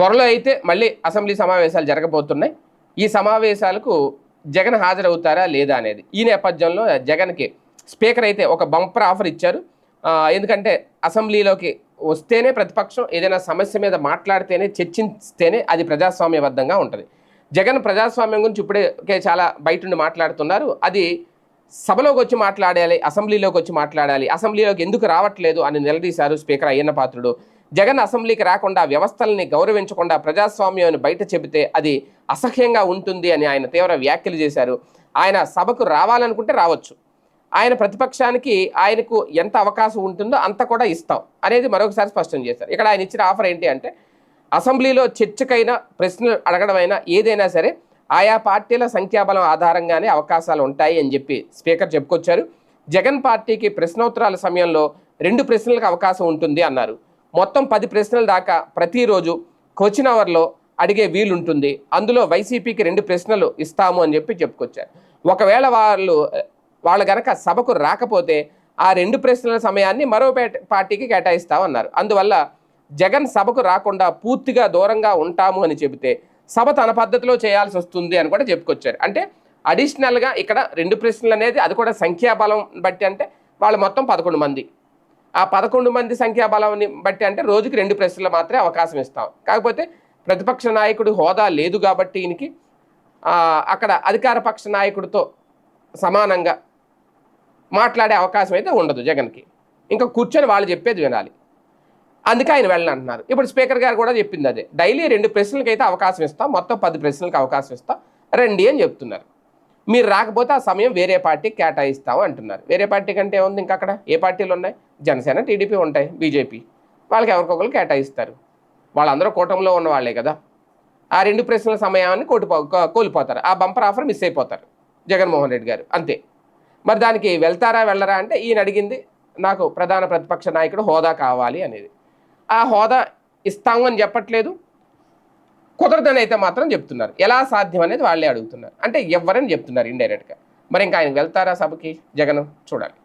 త్వరలో అయితే మళ్ళీ అసెంబ్లీ సమావేశాలు జరగబోతున్నాయి. ఈ సమావేశాలకు జగన్ హాజరవుతారా లేదా అనేది ఈ నేపథ్యంలో జగన్కి స్పీకర్ అయితే ఒక బంపర్ ఆఫర్ ఇచ్చారు. ఎందుకంటే అసెంబ్లీలోకి వస్తేనే ప్రతిపక్షం ఏదైనా సమస్య మీద మాట్లాడితేనే చర్చిస్తేనే అది ప్రజాస్వామ్యబద్ధంగా ఉంటుంది. జగన్ ప్రజాస్వామ్యం గురించి ఇప్పుడే చాలా బయట నుండి మాట్లాడుతున్నారు. అది సభలోకి వచ్చి మాట్లాడాలి అసెంబ్లీలోకి వచ్చి మాట్లాడాలి అసెంబ్లీలోకి ఎందుకు రావట్లేదు అని నిలదీశారు స్పీకర్ అయ్యన్న పాత్రుడు. జగన్ అసెంబ్లీకి రాకుండా వ్యవస్థల్ని గౌరవించకుండా ప్రజాస్వామ్యాన్ని బయట చెబితే అది అసహ్యంగా ఉంటుంది అని ఆయన తీవ్ర వ్యాఖ్యలు చేశారు. ఆయన సభకు రావాలనుకుంటే రావచ్చు. ఆయన ప్రతిపక్షానికి ఆయనకు ఎంత అవకాశం ఉంటుందో అంత కూడా ఇస్తాం అనేది మరొకసారి స్పష్టం చేశారు. ఇక్కడ ఆయన ఇచ్చిన ఆఫర్ ఏంటి అంటే అసెంబ్లీలో చర్చకైనా ప్రశ్నలు అడగడమైనా ఏదైనా సరే ఆయా పార్టీల సంఖ్యాబలం ఆధారంగానే అవకాశాలు ఉంటాయి అని చెప్పి స్పీకర్ చెప్పుకొచ్చారు. జగన్ పార్టీకి ప్రశ్నోత్తరాల సమయంలో రెండు ప్రశ్నలకు అవకాశం ఉంటుంది అన్నారు. మొత్తం పది ప్రశ్నల దాకా ప్రతిరోజు క్వశ్చన్ అవర్లో అడిగే వీలుంటుంది. అందులో వైసీపీకి రెండు ప్రశ్నలు ఇస్తాము అని చెప్పి చెప్పుకొచ్చారు. ఒకవేళ వాళ్ళు వాళ్ళు గనక సభకు రాకపోతే ఆ రెండు ప్రశ్నల సమయాన్ని మరో పార్టీకి కేటాయిస్తామన్నారు. అందువల్ల జగన్ సభకు రాకుండా పూర్తిగా దూరంగా ఉంటాము అని చెబితే సభ తన పద్ధతిలో చేయాల్సి వస్తుంది అని కూడా చెప్పుకొచ్చారు. అంటే అడిషనల్గా ఇక్కడ రెండు ప్రశ్నలు అనేది అది కూడా సంఖ్యాబలం బట్టి అంటే వాళ్ళు మొత్తం పదకొండు మంది. ఆ పదకొండు మంది సంఖ్యాబలాన్ని బట్టి అంటే రోజుకి రెండు ప్రశ్నలు మాత్రమే అవకాశం ఇస్తాం. కాకపోతే ప్రతిపక్ష నాయకుడు హోదా లేదు కాబట్టి ఈయనకి అక్కడ అధికార పక్ష నాయకుడితో సమానంగా మాట్లాడే అవకాశం అయితే ఉండదు జగన్కి. ఇంకా కూర్చొని వాళ్ళు చెప్పేది వినాలి. అందుకే ఆయన వెళ్ళను అంటున్నారు ఇప్పుడు స్పీకర్ గారు కూడా చెప్పింది అదే. డైలీ రెండు ప్రశ్నలకైతే అవకాశం ఇస్తాం మొత్తం పది ప్రశ్నలకు అవకాశం ఇస్తాం రండి అని చెప్తున్నారు. మీరు రాకపోతే ఆ సమయం వేరే పార్టీకి కేటాయిస్తాము అంటున్నారు. వేరే పార్టీ కంటే ఉంది ఇంకా అక్కడ? ఏ పార్టీలు ఉన్నాయి? జనసేన టీడీపీ ఉంటాయి బీజేపీ. వాళ్ళకి ఎవరికొకరు కేటాయిస్తారు. వాళ్ళందరూ కూటమిలో ఉన్న వాళ్ళే కదా. ఆ రెండు ప్రశ్నల సమయాన్ని కోటిపో కోల్పోతారు. ఆ బంపర్ ఆఫర్ మిస్ అయిపోతారు జగన్మోహన్ రెడ్డి గారు. అంతే. మరి దానికి వెళ్తారా వెళ్ళరా అంటే ఈయన అడిగింది నాకు ప్రధాన ప్రతిపక్ష నాయకుడు హోదా కావాలి అనేది. ఆ హోదా ఇస్తాము అని చెప్పట్లేదు. కుదరదని అయితే మాత్రం చెప్తున్నారు. ఎలా సాధ్యం అనేది వాళ్ళే అడుగుతున్నారు. అంటే ఎవరని చెప్తున్నారు ఇండైరెక్ట్గా మరి ఇంకా ఆయన వెళ్తారా సభకి? జగన్ చూడాలి.